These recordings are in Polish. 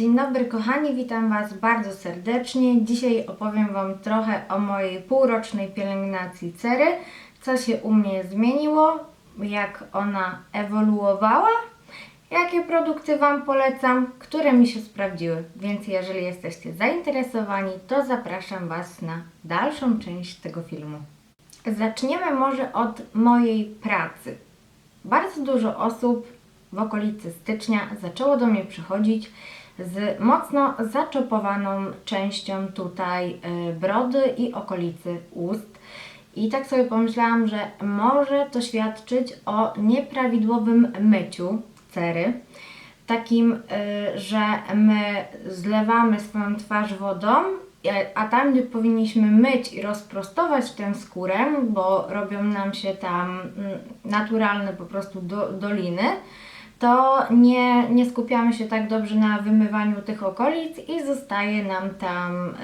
Dzień dobry kochani, witam Was bardzo serdecznie. Dzisiaj opowiem Wam trochę o mojej półrocznej pielęgnacji cery, co się u mnie zmieniło, jak ona ewoluowała, jakie produkty Wam polecam, które mi się sprawdziły. Więc jeżeli jesteście zainteresowani, to zapraszam Was na dalszą część tego filmu. Zaczniemy może od mojej pracy. Bardzo dużo osób w okolicy stycznia zaczęło do mnie przychodzić z mocno zaczopowaną częścią tutaj y, brody i okolicy ust. I tak sobie pomyślałam, że może to świadczyć o nieprawidłowym myciu cery. Takim, y, że my zlewamy swoją twarz wodą, y, a tam, gdzie powinniśmy myć i rozprostować tę skórę, bo robią nam się tam mm, naturalne po prostu do, doliny, to nie, nie skupiamy się tak dobrze na wymywaniu tych okolic i zostaje nam tam y,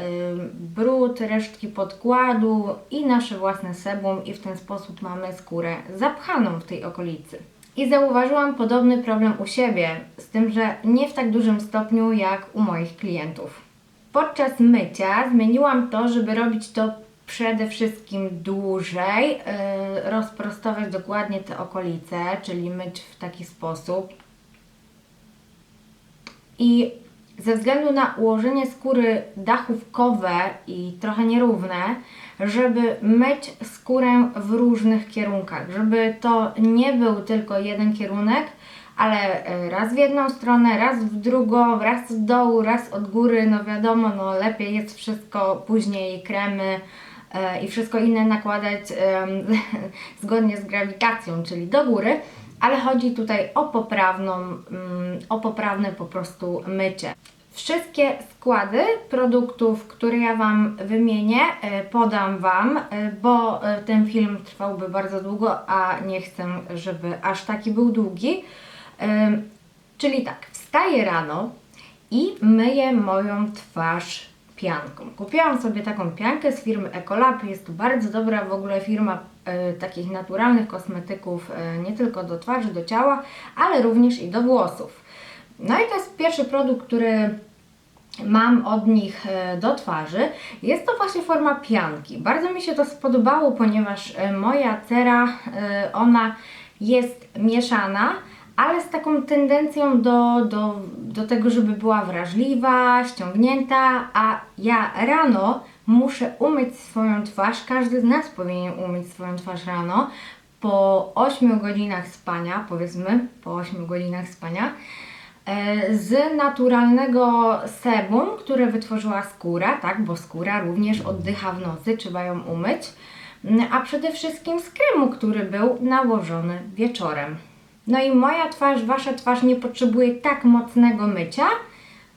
brud, resztki podkładu i nasze własne sebum i w ten sposób mamy skórę zapchaną w tej okolicy. I zauważyłam podobny problem u siebie, z tym, że nie w tak dużym stopniu jak u moich klientów. Podczas mycia zmieniłam to, żeby robić to przede wszystkim dłużej, yy, rozprostować dokładnie te okolice, czyli myć w taki sposób. I ze względu na ułożenie skóry dachówkowe i trochę nierówne, żeby myć skórę w różnych kierunkach, żeby to nie był tylko jeden kierunek, ale e, raz w jedną stronę, raz w drugą, raz od dołu, raz od góry, no wiadomo, no lepiej jest wszystko później kremy i wszystko inne nakładać zgodnie z grawitacją, czyli do góry, ale chodzi tutaj o poprawną, mm, o poprawne po prostu mycie. Wszystkie składy produktów, które ja Wam wymienię, e, podam Wam, e, bo e, ten film trwałby bardzo długo, a nie chcę, żeby aż taki był długi. Czyli tak, wstaję rano i myję moją twarz pianką. Kupiłam sobie taką piankę z firmy Ecolab. Jest to bardzo dobra w ogóle firma e, takich naturalnych kosmetyków, e, nie tylko do twarzy, do ciała, ale również i do włosów. No i to jest pierwszy produkt, który mam od nich e, do twarzy. Jest to właśnie forma pianki. Bardzo mi się to spodobało, ponieważ moja cera, ona jest mieszana, ale z taką tendencją do, do, do tego, żeby była wrażliwa, ściągnięta, a ja rano muszę umyć swoją twarz, każdy z nas powinien umyć swoją twarz rano, po 8 godzinach spania, powiedzmy, po 8 godzinach spania, e, z naturalnego sebum, które wytworzyła skóra, tak, bo skóra również oddycha w nocy, trzeba ją umyć, a przede wszystkim z kremu, który był nałożony wieczorem. No i moja twarz, wasza twarz nie potrzebuje tak mocnego mycia,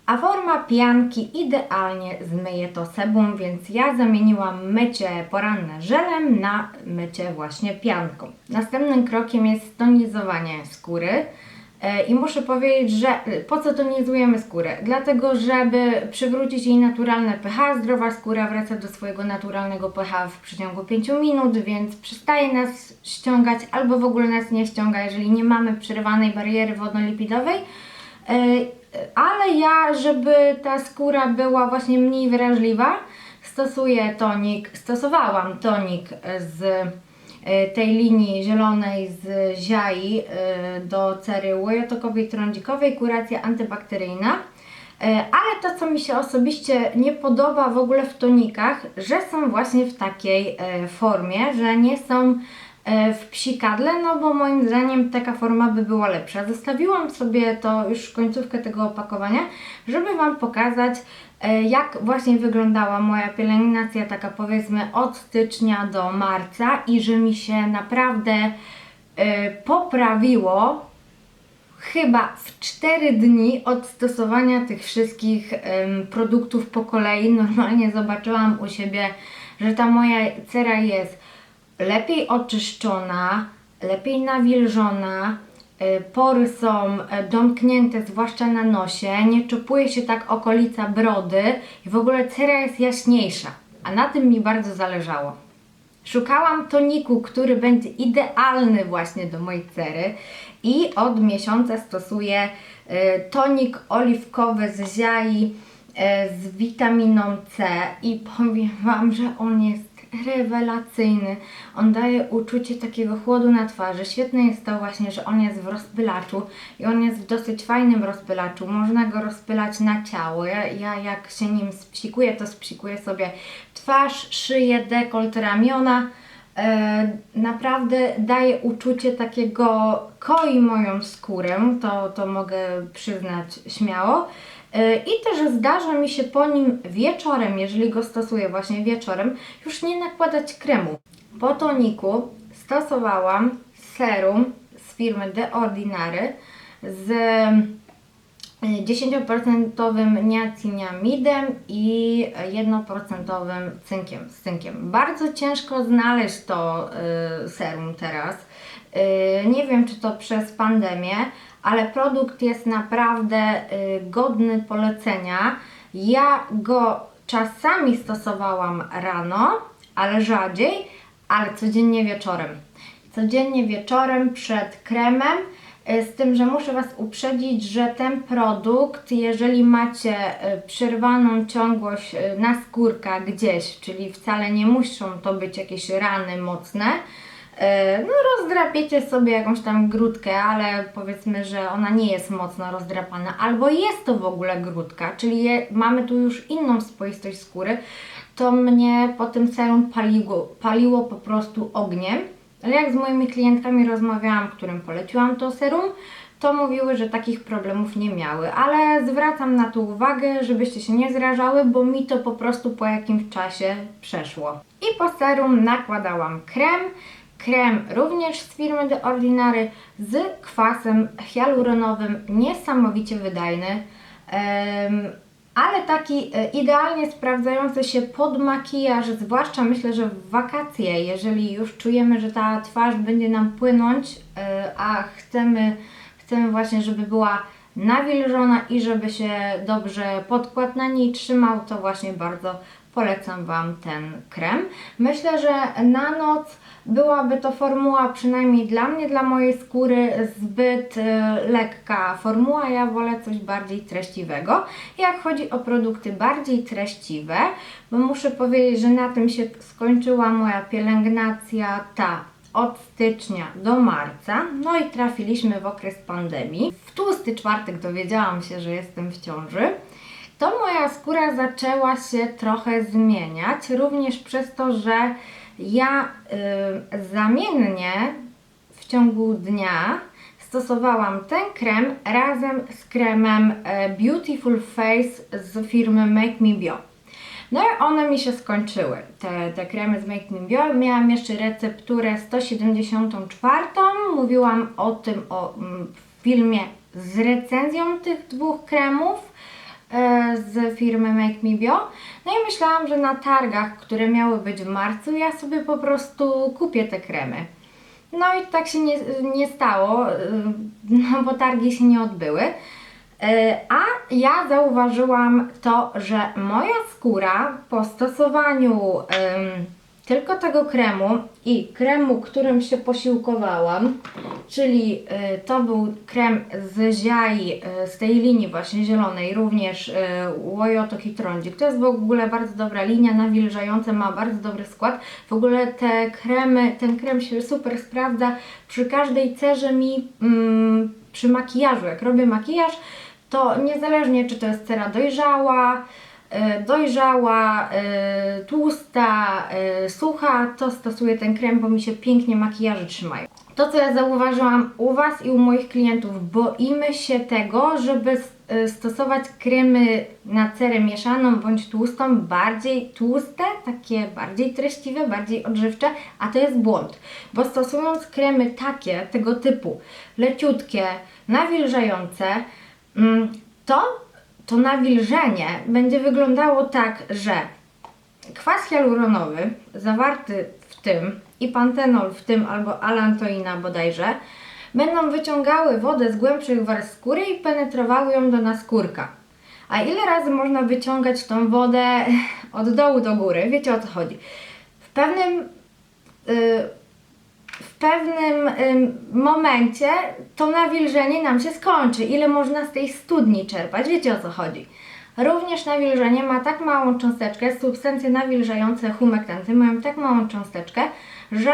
a forma pianki idealnie zmyje to sebum, więc ja zamieniłam mycie poranne żelem na mycie właśnie pianką. Następnym krokiem jest tonizowanie skóry. E, I muszę powiedzieć, że e, po co tonizujemy skórę? Dlatego, żeby przywrócić jej naturalne pH, zdrowa skóra wraca do swojego naturalnego pH w przeciągu 5 minut, więc przestaje nas ściągać albo w ogóle nas nie ściąga, jeżeli nie mamy przerywanej bariery wodno-lipidowej. E, Ale ja, żeby ta skóra była właśnie mniej wrażliwa, stosuję tonik, stosowałam tonik z tej linii zielonej z ziai e, do cery łojotokowej, trądzikowej, kuracja antybakteryjna. E, Ale to, co mi się osobiście nie podoba w ogóle w tonikach, że są właśnie w takiej e, formie, że nie są e, w psikadle, no bo moim zdaniem taka forma by była lepsza. Zostawiłam sobie to już końcówkę tego opakowania, żeby Wam pokazać, e, jak właśnie wyglądała moja pielęgnacja, taka powiedzmy od stycznia do marca i że mi się naprawdę e, poprawiło chyba w 4 dni od stosowania tych wszystkich produktów po kolei. Normalnie zobaczyłam u siebie, że ta moja cera jest lepiej oczyszczona, lepiej nawilżona, pory są e, domknięte, zwłaszcza na nosie, nie czopuje się tak okolica brody. I w ogóle cera jest jaśniejsza, a na tym mi bardzo zależało. Szukałam toniku, który będzie idealny właśnie do mojej cery. I od miesiąca stosuję e, tonik oliwkowy z ziai e, z witaminą C. I powiem Wam, że on jest rewelacyjny. On daje uczucie takiego chłodu na twarzy. Świetne jest to właśnie, że on jest w rozpylaczu i on jest w dosyć fajnym rozpylaczu. Można go rozpylać na ciało. Ja, ja jak się nim spsikuję, to spsikuję sobie twarz, szyję, dekolt, ramiona. E, naprawdę daje uczucie takiego, koi moją skórę, to, to mogę przyznać śmiało. E, I też zdarza mi się po nim wieczorem, jeżeli go stosuję właśnie wieczorem, już nie nakładać kremu. Po toniku stosowałam serum z firmy The Ordinary z 10% niacinamidem i 1% cynkiem, z cynkiem. Bardzo ciężko znaleźć to y, serum teraz. Y, nie wiem, czy to przez pandemię, ale produkt jest naprawdę y, godny polecenia. Ja go czasami stosowałam rano, ale rzadziej, ale codziennie wieczorem. Codziennie wieczorem przed kremem. Y, Z tym, że muszę Was uprzedzić, że ten produkt, jeżeli macie y, przerwaną ciągłość na skórka gdzieś, czyli wcale nie muszą to być jakieś rany mocne, no rozdrapiecie sobie jakąś tam grudkę, ale powiedzmy, że ona nie jest mocno rozdrapana, albo jest to w ogóle grudka, czyli je, mamy tu już inną spoistość skóry, to mnie po tym serum paliło, paliło po prostu ogniem. Ale jak z moimi klientkami rozmawiałam, którym poleciłam to serum, to mówiły, że takich problemów nie miały, ale zwracam na to uwagę, żebyście się nie zrażały, bo mi to po prostu po jakimś czasie przeszło. I po serum nakładałam krem, krem również z firmy The Ordinary z kwasem hialuronowym, niesamowicie wydajny. Ale taki e, idealnie sprawdzający się pod makijaż, zwłaszcza myślę, że w wakacje, jeżeli już czujemy, że ta twarz będzie nam płynąć, e, a chcemy, chcemy właśnie, żeby była nawilżona i żeby się dobrze podkład na niej trzymał, to właśnie bardzo polecam Wam ten krem. Myślę, że na noc byłaby to formuła, przynajmniej dla mnie, dla mojej skóry, zbyt e, lekka formuła. Ja wolę coś bardziej treściwego. Jak chodzi o produkty bardziej treściwe, bo muszę powiedzieć, że na tym się skończyła moja pielęgnacja ta od stycznia do marca, no i trafiliśmy w okres pandemii. W tłusty czwartek dowiedziałam się, że jestem w ciąży to moja skóra zaczęła się trochę zmieniać, również przez to, że ja y, zamiennie w ciągu dnia stosowałam ten krem razem z kremem e, Beautiful Face z firmy Make Me Bio. No i one mi się skończyły, te, te kremy z Make Me Bio. Miałam jeszcze recepturę 174. Mówiłam o tym o, mm, w filmie z recenzją tych dwóch kremów z firmy Make Me Bio. No i myślałam, że na targach, które miały być w marcu, ja sobie po prostu kupię te kremy. No i tak się nie, nie stało, y, no bo targi się nie odbyły. Y, A ja zauważyłam to, że moja skóra po stosowaniu ym, tylko tego kremu i kremu, którym się posiłkowałam, czyli y, to był krem z ziai, y, z tej linii właśnie zielonej, również y, Łojoto Hitrondzik. To jest w ogóle bardzo dobra linia, nawilżająca, ma bardzo dobry skład. W ogóle te kremy, ten krem się super sprawdza przy każdej cerze mi, mm, przy makijażu. Jak robię makijaż, to niezależnie czy to jest cera dojrzała, dojrzała, e, tłusta, e, sucha, to stosuję ten krem, bo mi się pięknie makijaże trzymają. To, co ja zauważyłam u Was i u moich klientów, boimy się tego, żeby e, stosować kremy na cerę mieszaną bądź tłustą, bardziej tłuste, takie bardziej treściwe, bardziej odżywcze, a to jest błąd, bo stosując kremy takie, tego typu, leciutkie, nawilżające, mm, to to nawilżenie będzie wyglądało tak, że kwas hialuronowy zawarty w tym i pantenol w tym albo alantoina bodajże będą wyciągały wodę z głębszych warstw skóry i penetrowały ją do naskórka. A ile razy można wyciągać tą wodę od dołu do góry? Wiecie o co chodzi. W pewnym y, w pewnym ym, momencie to nawilżenie nam się skończy. Ile można z tej studni czerpać? Wiecie o co chodzi. Również nawilżenie ma tak małą cząsteczkę, substancje nawilżające humektanty mają tak małą cząsteczkę, że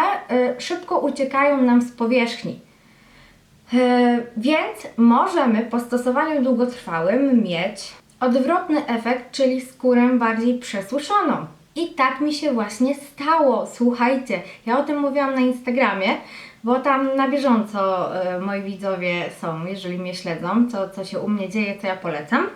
y, szybko uciekają nam z powierzchni. E, Więc możemy po stosowaniu długotrwałym mieć odwrotny efekt, czyli skórę bardziej przesuszoną. I tak mi się właśnie stało. Słuchajcie, ja o tym mówiłam na Instagramie, bo tam na bieżąco e, moi widzowie są, jeżeli mnie śledzą, co, co się u mnie dzieje, to ja polecam.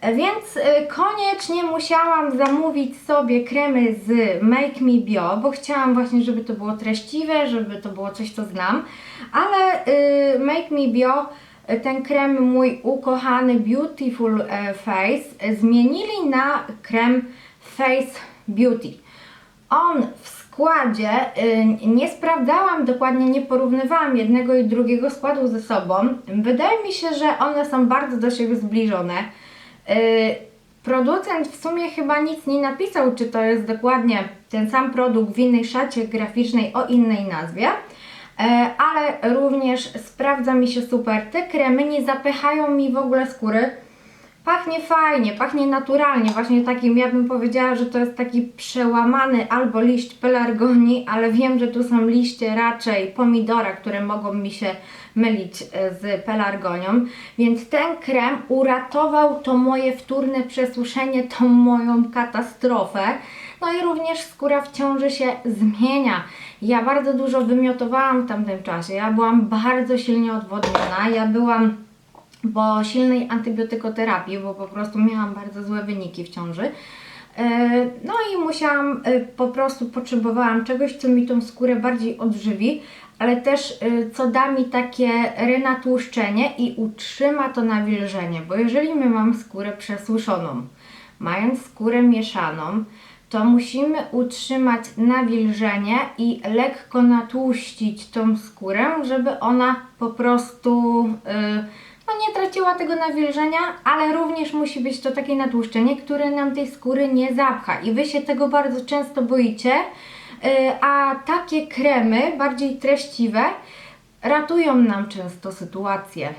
E, Więc e, koniecznie musiałam zamówić sobie kremy z Make Me Bio, bo chciałam właśnie, żeby to było treściwe, żeby to było coś, co znam. Ale y, Make Me Bio, ten krem mój ukochany Beautiful Face, zmienili na krem Face Beauty. On w składzie, y, nie sprawdzałam dokładnie, nie porównywałam jednego i drugiego składu ze sobą. Wydaje mi się, że one są bardzo do siebie zbliżone. Y, Producent w sumie chyba nic nie napisał, czy to jest dokładnie ten sam produkt w innej szacie graficznej o innej nazwie, E, ale również sprawdza mi się super. Te kremy nie zapychają mi w ogóle skóry. Pachnie fajnie, pachnie naturalnie, właśnie takim, ja bym powiedziała, że to jest taki przełamany albo liść pelargonii, ale wiem, że tu są liście raczej pomidora, które mogą mi się mylić e, z pelargonią, więc ten krem uratował to moje wtórne przesuszenie, tą moją katastrofę. No i również skóra w ciąży się zmienia. Ja bardzo dużo wymiotowałam w tamtym czasie, ja byłam bardzo silnie odwodniona, ja byłam po silnej antybiotykoterapii, bo po prostu miałam bardzo złe wyniki w ciąży. E, No i musiałam, e, po prostu potrzebowałam czegoś, co mi tą skórę bardziej odżywi, ale też e, co da mi takie renatłuszczenie i utrzyma to nawilżenie, bo jeżeli my mamy skórę przesuszoną, mając skórę mieszaną, to musimy utrzymać nawilżenie i lekko natłuścić tą skórę, żeby ona po prostu yy, no nie traciła tego nawilżenia, ale również musi być to takie natłuszczenie, które nam tej skóry nie zapcha. I Wy się tego bardzo często boicie, yy, a takie kremy, bardziej treściwe, ratują nam często sytuację.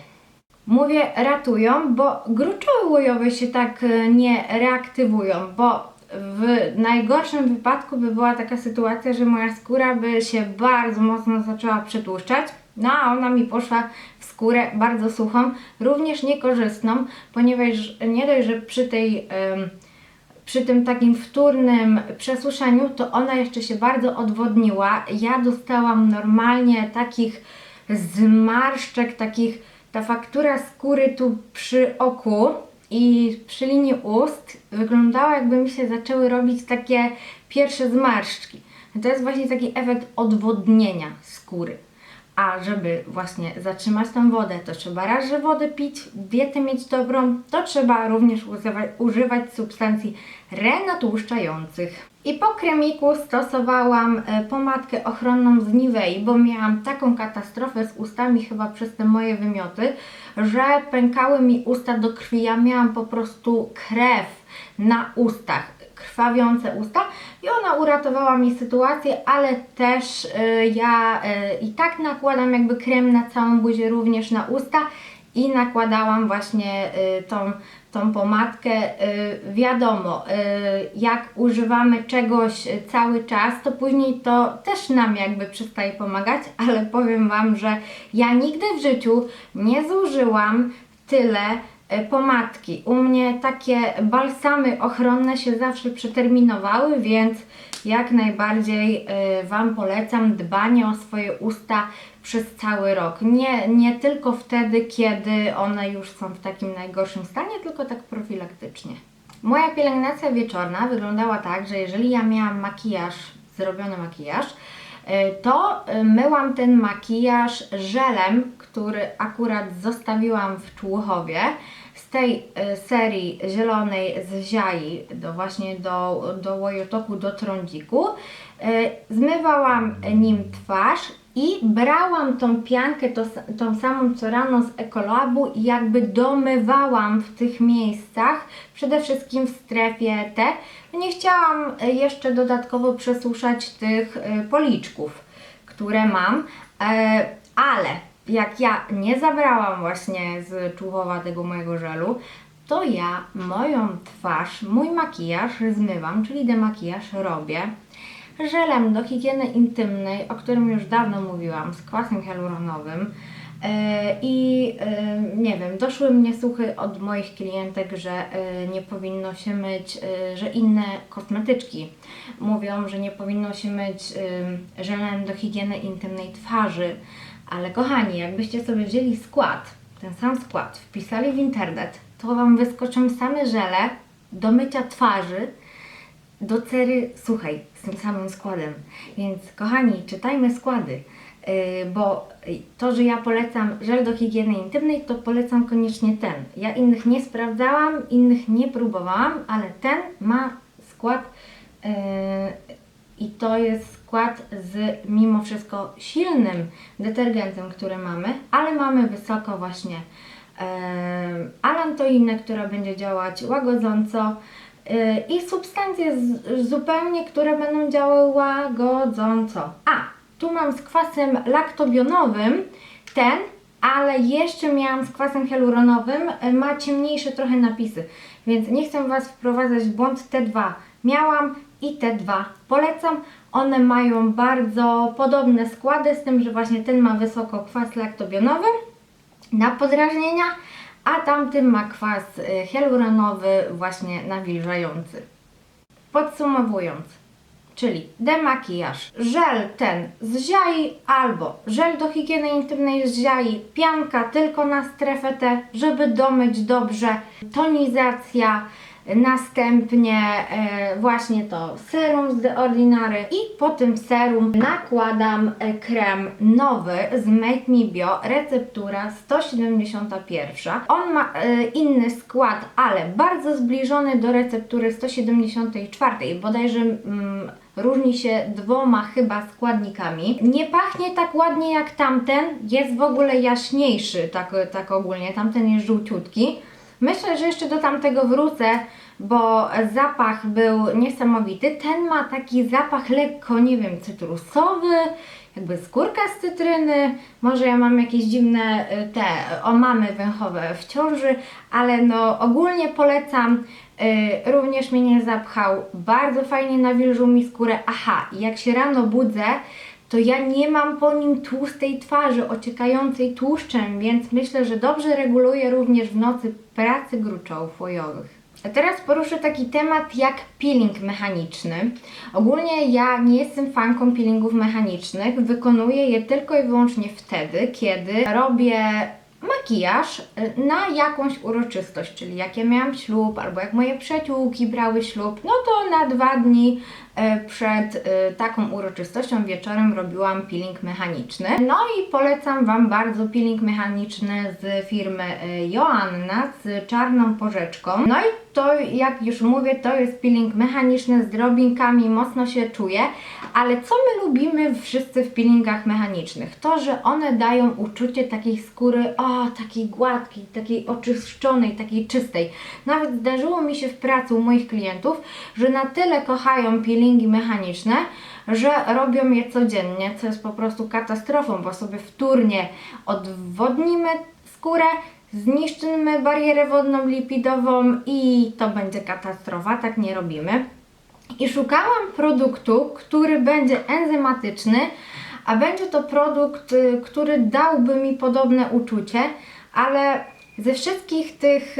Mówię ratują, bo gruczoły łojowe się tak e, nie reaktywują, bo w najgorszym wypadku by była taka sytuacja, że moja skóra by się bardzo mocno zaczęła przetłuszczać, no a ona mi poszła skórę bardzo suchą, również niekorzystną, ponieważ nie dość, że przy tej przy tym takim wtórnym przesuszeniu, to ona jeszcze się bardzo odwodniła. Ja dostałam normalnie takich zmarszczek, takich, ta faktura skóry tu przy oku i przy linii ust wyglądała jakby mi się zaczęły robić takie pierwsze zmarszczki. To jest właśnie taki efekt odwodnienia skóry. A żeby właśnie zatrzymać tą wodę, to trzeba raz, że wodę pić, dietę mieć dobrą, to trzeba również używać, substancji renatłuszczających. I po kremiku stosowałam e, pomadkę ochronną z Nivei, bo miałam taką katastrofę z ustami chyba przez te moje wymioty, że pękały mi usta do krwi. Ja miałam po prostu krew na ustach krwawiące usta i ona uratowała mi sytuację, ale też y, ja y, i tak nakładam jakby krem na całą buzię, również na usta i nakładałam właśnie y, tą, tą pomadkę. Wiadomo, jak używamy czegoś cały czas, to później to też nam jakby przestaje pomagać, ale powiem Wam, że ja nigdy w życiu nie zużyłam tyle pomadki. U mnie takie balsamy ochronne się zawsze przeterminowały, więc jak najbardziej e, Wam polecam dbanie o swoje usta przez cały rok. Nie, nie tylko wtedy, kiedy one już są w takim najgorszym stanie, tylko tak profilaktycznie. Moja pielęgnacja wieczorna wyglądała tak, że jeżeli ja miałam makijaż, zrobiony makijaż, E, to e, myłam ten makijaż żelem, który akurat zostawiłam w Człuchowie z tej e, serii zielonej z ziai do właśnie do, do łojotoku, do trądziku. E, Zmywałam nim twarz i brałam tą piankę, to, tą samą co rano z Ekolabu i jakby domywałam w tych miejscach, przede wszystkim w strefie T. Nie chciałam e, jeszcze dodatkowo przesuszać tych e, policzków, które mam, e, ale jak ja nie zabrałam właśnie z Czuchowa tego mojego żelu, to ja moją twarz, mój makijaż zmywam, czyli demakijaż robię żelem do higieny intymnej, o którym już dawno mówiłam, z kwasem hialuronowym. E, I e, nie wiem, doszły mnie słuchy od moich klientek, że e, nie powinno się myć, że inne kosmetyczki mówią, że nie powinno się myć żelem do higieny intymnej twarzy. Ale kochani, jakbyście sobie wzięli skład, ten sam skład, wpisali w internet, to Wam wyskoczą same żele do mycia twarzy, do cery, słuchaj, z tym samym składem. Więc kochani, czytajmy składy, yy, bo to, że ja polecam żel do higieny intymnej, to polecam koniecznie ten. Ja innych nie sprawdzałam, innych nie próbowałam, ale ten ma skład yy, i to jest skład z mimo wszystko silnym detergentem, który mamy, ale mamy wysoko właśnie em, alantoinę, która będzie działać łagodząco i substancje z, zupełnie, które będą działały łagodząco. A, tu mam z kwasem laktobionowym ten, ale jeszcze miałam z kwasem hialuronowym, y, ma ciemniejsze trochę napisy, więc nie chcę Was wprowadzać w błąd. Te dwa miałam i te dwa polecam. One mają bardzo podobne składy, z tym, że właśnie ten ma wysoko kwas laktobionowy na podrażnienia, a tamty ma kwas y, hialuronowy właśnie nawilżający. Podsumowując, czyli demakijaż, żel ten z ziai albo żel do higieny intymnej z ziai, pianka tylko na strefę T, żeby domyć dobrze, tonizacja, następnie e, właśnie to serum z The Ordinary i po tym serum nakładam e, krem nowy z Make Me Bio, receptura 171. On ma e, inny skład, ale bardzo zbliżony do receptury 174, bodajże mm, różni się dwoma chyba składnikami. Nie pachnie tak ładnie jak tamten, jest w ogóle jaśniejszy tak, tak ogólnie, tamten jest żółciutki. Myślę, że jeszcze do tamtego wrócę, bo zapach był niesamowity. Ten ma taki zapach lekko, nie wiem, cytrusowy, jakby skórka z cytryny. Może ja mam jakieś dziwne y, te omamy węchowe w ciąży, ale no ogólnie polecam. Y, również mnie nie zapchał. Bardzo fajnie nawilżył mi skórę. Aha, jak się rano budzę, to ja nie mam po nim tłustej twarzy, ociekającej tłuszczem, więc myślę, że dobrze reguluje również w nocy pracy gruczołów łojowych. A teraz poruszę taki temat jak peeling mechaniczny. Ogólnie ja nie jestem fanką peelingów mechanicznych, wykonuję je tylko i wyłącznie wtedy, kiedy robię makijaż y, na jakąś uroczystość, czyli jak ja miałam ślub, albo jak moje przyjaciółki brały ślub, no to na dwa dni e, przed e, taką uroczystością wieczorem robiłam peeling mechaniczny. No i polecam Wam bardzo peeling mechaniczny z firmy e, Joanna z czarną porzeczką. No i to, jak już mówię, to jest peeling mechaniczny z drobinkami, mocno się czuje, ale co my lubimy wszyscy w peelingach mechanicznych? To, że one dają uczucie takiej skóry, o, takiej gładkiej, takiej oczyszczonej, takiej czystej. Nawet zdarzyło mi się w pracy u moich klientów, że na tyle kochają peelingi mechaniczne, że robią je codziennie, co jest po prostu katastrofą, bo sobie wtórnie odwodnimy skórę, zniszczymy barierę wodną lipidową i to będzie katastrofa, tak nie robimy. I szukałam produktu, który będzie enzymatyczny, a będzie to produkt, y, który dałby mi podobne uczucie, ale ze wszystkich tych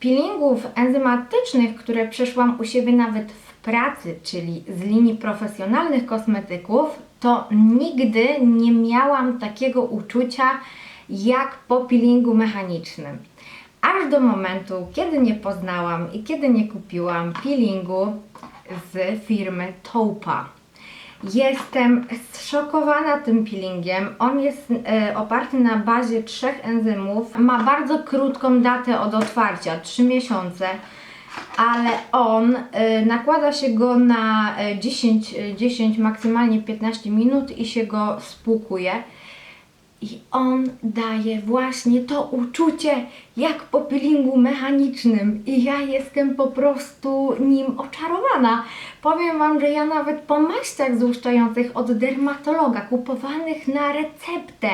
peelingów enzymatycznych, które przeszłam u siebie nawet pracy, czyli z linii profesjonalnych kosmetyków, to nigdy nie miałam takiego uczucia jak po peelingu mechanicznym. Aż do momentu, kiedy nie poznałam i kiedy nie kupiłam peelingu z firmy Toupa. Jestem zszokowana tym peelingiem. On jest e, oparty na bazie trzech enzymów. Ma bardzo krótką datę od otwarcia 3 miesiące, ale on e, nakłada się go na e, 10, e, 10, maksymalnie 15 minut i się go spłukuje. I on daje właśnie to uczucie jak po peelingu mechanicznym. I ja jestem po prostu nim oczarowana. Powiem Wam, że ja nawet po maściach złuszczających od dermatologa, kupowanych na receptę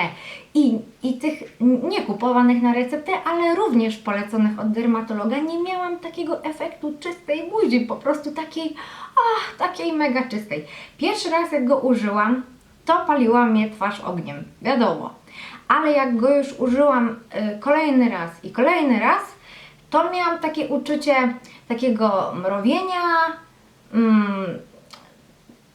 i, i tych nie kupowanych na receptę, ale również poleconych od dermatologa, nie miałam takiego efektu czystej buzi, po prostu takiej, ach, takiej mega czystej. Pierwszy raz jak go użyłam, to paliła mnie twarz ogniem, wiadomo. Ale jak go już użyłam y, kolejny raz i kolejny raz, to miałam takie uczucie takiego mrowienia, mm,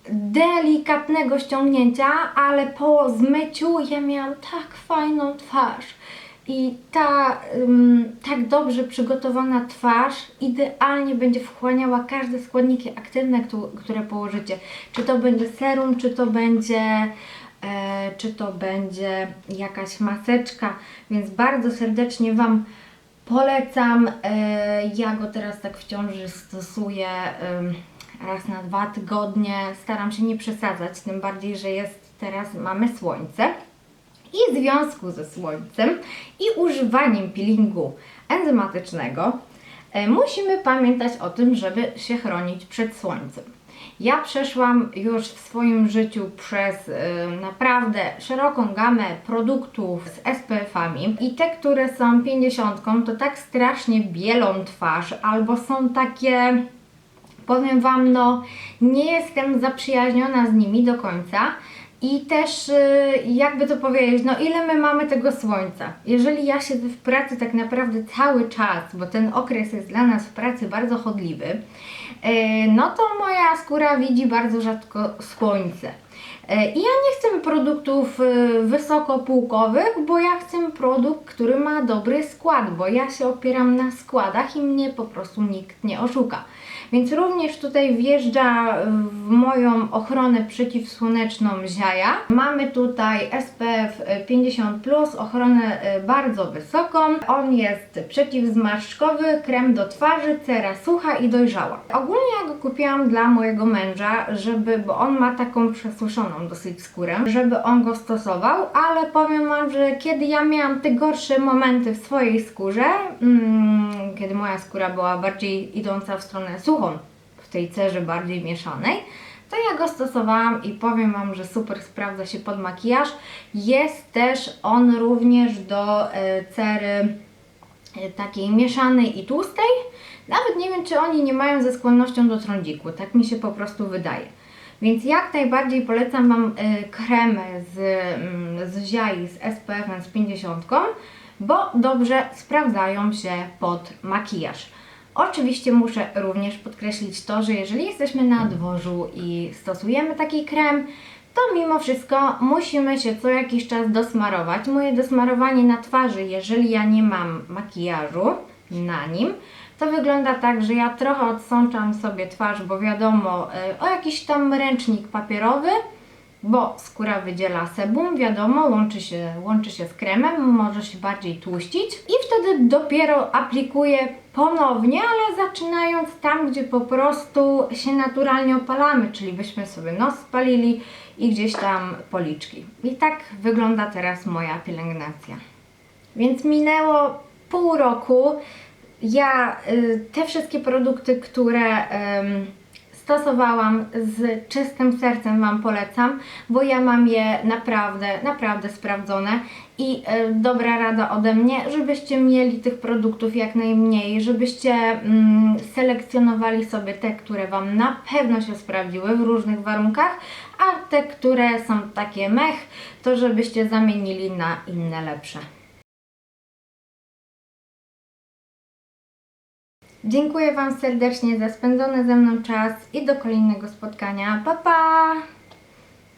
delikatnego ściągnięcia, ale po zmyciu ja miałam tak fajną twarz. I ta ym, tak dobrze przygotowana twarz idealnie będzie wchłaniała każde składniki aktywne, któ- które położycie. Czy to będzie serum, czy to będzie, czy to będzie jakaś maseczka. Więc bardzo serdecznie Wam polecam. E, ja go teraz tak w ciąży stosuję raz na dwa tygodnie. Staram się nie przesadzać, tym bardziej, że jest teraz mamy słońce. I w związku ze słońcem i używaniem peelingu enzymatycznego e, musimy pamiętać o tym, żeby się chronić przed słońcem. Ja przeszłam już w swoim życiu przez e, naprawdę szeroką gamę produktów z SPF-ami i te, które są 50, to tak strasznie bielą twarz albo są takie powiem Wam, no nie jestem zaprzyjaźniona z nimi do końca i też y, jakby to powiedzieć, no ile my mamy tego słońca. Jeżeli ja siedzę w pracy tak naprawdę cały czas, bo ten okres jest dla nas w pracy bardzo chodliwy, y, no to moja skóra widzi bardzo rzadko słońce. Y, I ja nie chcę produktów y, wysokopółkowych, bo ja chcę produkt, który ma dobry skład, bo ja się opieram na składach i mnie po prostu nikt nie oszuka. Więc również tutaj wjeżdża w moją ochronę przeciwsłoneczną Ziaja. Mamy tutaj SPF 50+, ochronę e, bardzo wysoką. On jest przeciwzmarszczkowy, krem do twarzy, cera sucha i dojrzała. Ogólnie ja go kupiłam dla mojego męża, żeby, bo on ma taką przesuszoną dosyć skórę, żeby on go stosował, ale powiem Wam, że kiedy ja miałam te gorsze momenty w swojej skórze, mm, kiedy moja skóra była bardziej idąca w stronę suchą, w tej cerze bardziej mieszanej, to ja go stosowałam i powiem Wam, że super sprawdza się pod makijaż. Jest też on również do e, cery e, takiej mieszanej i tłustej. Nawet nie wiem, czy oni nie mają ze skłonnością do trądziku, tak mi się po prostu wydaje. Więc jak najbardziej polecam Wam e, kremy z, mm, z Ziai z SPF z 50, bo dobrze sprawdzają się pod makijaż. Oczywiście muszę również podkreślić to, że jeżeli jesteśmy na dworzu i stosujemy taki krem, to mimo wszystko musimy się co jakiś czas dosmarować. Moje dosmarowanie na twarzy, jeżeli ja nie mam makijażu na nim, to wygląda tak, że ja trochę odsączam sobie twarz, bo wiadomo, y, o jakiś tam ręcznik papierowy, bo skóra wydziela sebum, wiadomo, łączy się, łączy się z kremem, może się bardziej tłuścić i wtedy dopiero aplikuję ponownie, ale zaczynając tam, gdzie po prostu się naturalnie opalamy, czyli byśmy sobie nos spalili i gdzieś tam policzki. I tak wygląda teraz moja pielęgnacja. Więc minęło pół roku. Ja y, te wszystkie produkty, które ym, stosowałam z czystym sercem Wam polecam, bo ja mam je naprawdę, naprawdę sprawdzone i y, dobra rada ode mnie, żebyście mieli tych produktów jak najmniej, żebyście mm, selekcjonowali sobie te, które Wam na pewno się sprawdziły w różnych warunkach, a te, które są takie mech, to żebyście zamienili na inne lepsze. Dziękuję Wam serdecznie za spędzony ze mną czas i do kolejnego spotkania. Pa pa!